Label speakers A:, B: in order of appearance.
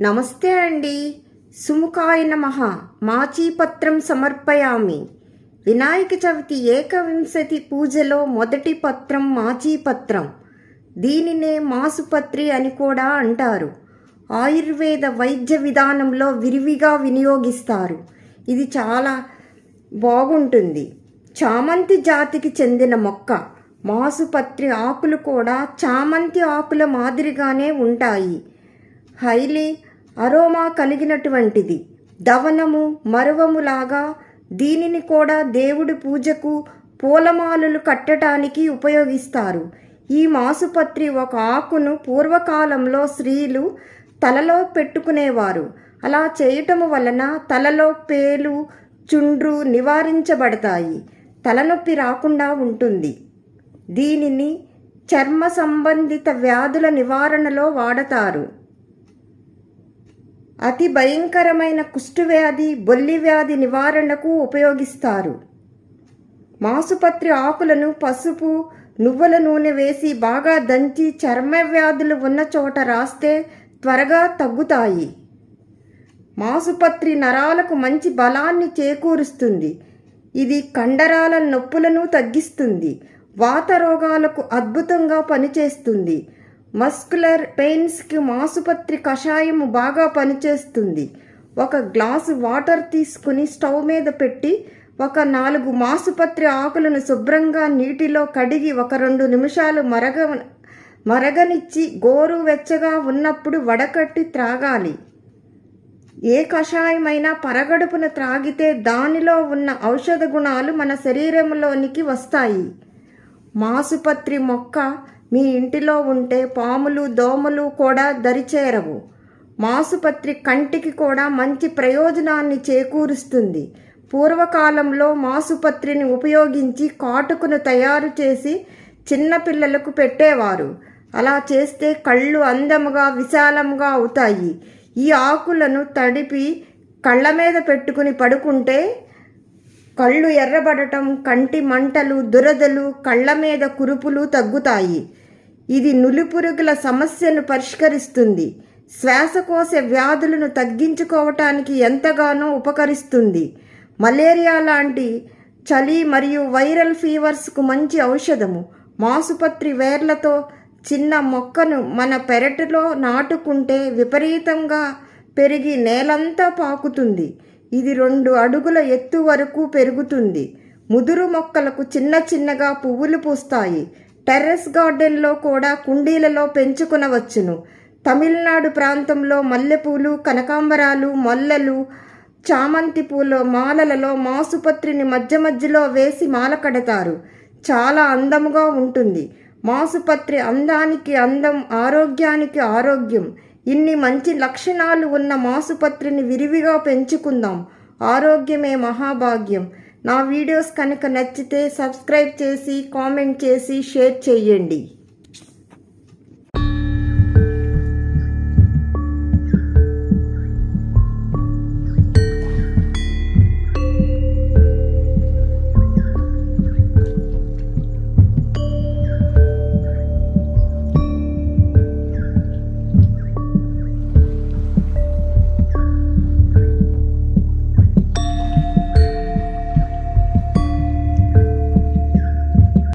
A: నమస్తే అండి. సుముఖాయ నమః. మాచీపత్రం సమర్పయామి. వినాయక చవితి ఏకవింశతి పూజలో మొదటి పత్రం మాచీపత్రం. దీనినే మాసుపత్రి అని కూడా అంటారు. ఆయుర్వేద వైద్య విధానంలో విరివిగా వినియోగిస్తారు. ఇది చాలా బాగుంటుంది. చామంతి జాతికి చెందిన మొక్క. మాసుపత్రి ఆకులు కూడా చామంతి ఆకుల మాదిరిగానే ఉంటాయి. హైలీ అరోమా కలిగినటువంటిది. దవనము మరువములాగా దీనిని కూడా దేవుడి పూజకు పూలమాలలు కట్టడానికి ఉపయోగిస్తారు. ఈ మాసుపత్రి ఒక ఆకును పూర్వకాలంలో స్త్రీలు తలలో పెట్టుకునేవారు. అలా చేయటం వలన తలలో పేలు చుండ్రు నివారించబడతాయి. తలనొప్పి రాకుండా ఉంటుంది. దీనిని చర్మ సంబంధిత వ్యాధుల నివారణలో వాడతారు. అతి భయంకరమైన కుష్ఠవ్యాధి బొల్లి వ్యాధి నివారణకు ఉపయోగిస్తారు. మాసుపత్రి ఆకులను పసుపు నువ్వుల నూనె వేసి బాగా దంచి చర్మ వ్యాధులు ఉన్న చోట రాస్తే త్వరగా తగ్గుతాయి. మాసుపత్రి నరాలకు మంచి బలాన్ని చేకూరుస్తుంది. ఇది కండరాల నొప్పులను తగ్గిస్తుంది. వాత రోగాలకు అద్భుతంగా పనిచేస్తుంది. మస్కులర్ పెయిన్స్కి మాసుపత్రి కషాయము బాగా పనిచేస్తుంది. ఒక గ్లాసు వాటర్ తీసుకుని స్టవ్ మీద పెట్టి ఒక నాలుగు మాసుపత్రి ఆకులను శుభ్రంగా నీటిలో కడిగి ఒక రెండు నిమిషాలు మరగ మరగనిచ్చి గోరు వెచ్చగా ఉన్నప్పుడు వడకట్టి త్రాగాలి. ఏ కషాయమైనా పరగడుపున త్రాగితే దానిలో ఉన్న ఔషధ గుణాలు మన శరీరంలోనికి వస్తాయి. మాసుపత్రి మొక్క మీ ఇంటిలో ఉంటే పాములు దోమలు కూడా దరిచేరవు. మాసుపత్రి కంటికి కూడా మంచి ప్రయోజనాన్ని చేకూరుస్తుంది. పూర్వకాలంలో మాసుపత్రిని ఉపయోగించి కాటుకును తయారు చేసి చిన్నపిల్లలకు పెట్టేవారు. అలా చేస్తే కళ్ళు అందముగా విశాలంగా అవుతాయి. ఈ ఆకులను తడిపి కళ్ళ మీద పెట్టుకుని పడుకుంటే కళ్ళు ఎర్రబడటం కంటి మంటలు దురదలు కళ్ళ మీద కురుపులు తగ్గుతాయి. ఇది నులిపురుగుల సమస్యను పరిష్కరిస్తుంది. శ్వాసకోశ వ్యాధులను తగ్గించుకోవటానికి ఎంతగానో ఉపకరిస్తుంది. మలేరియా లాంటి చలి మరియు వైరల్ ఫీవర్స్కు మంచి ఔషధము. మాసుపత్రి వేర్లతో చిన్న మొక్కను మన పెరటిలో నాటుకుంటే విపరీతంగా పెరిగి నేలంతా పాకుతుంది. ఇది రెండు అడుగుల ఎత్తు వరకు పెరుగుతుంది. ముదురు మొక్కలకు చిన్న చిన్నగా పువ్వులు పూస్తాయి. టెర్రస్ గార్డెన్లో కూడా కుండీలలో పెంచుకునవచ్చును. తమిళనాడు ప్రాంతంలో మల్లెపూలు కనకాంబరాలు మొల్లలు చామంతి పూల మాలలలో మాసుపత్రిని మధ్య మధ్యలో వేసి మాల కడతారు. చాలా అందముగా ఉంటుంది. మాసుపత్రి అందానికి అందం ఆరోగ్యానికి ఆరోగ్యం. ఇన్ని మంచి లక్షణాలు ఉన్న మాసుపత్రిని విరివిగా పెంచుకుందాం. ఆరోగ్యమే మహాభాగ్యం. నా వీడియోస్ కనుక నచ్చితే సబ్స్క్రైబ్ చేసి కామెంట్ చేసి షేర్ చేయండి.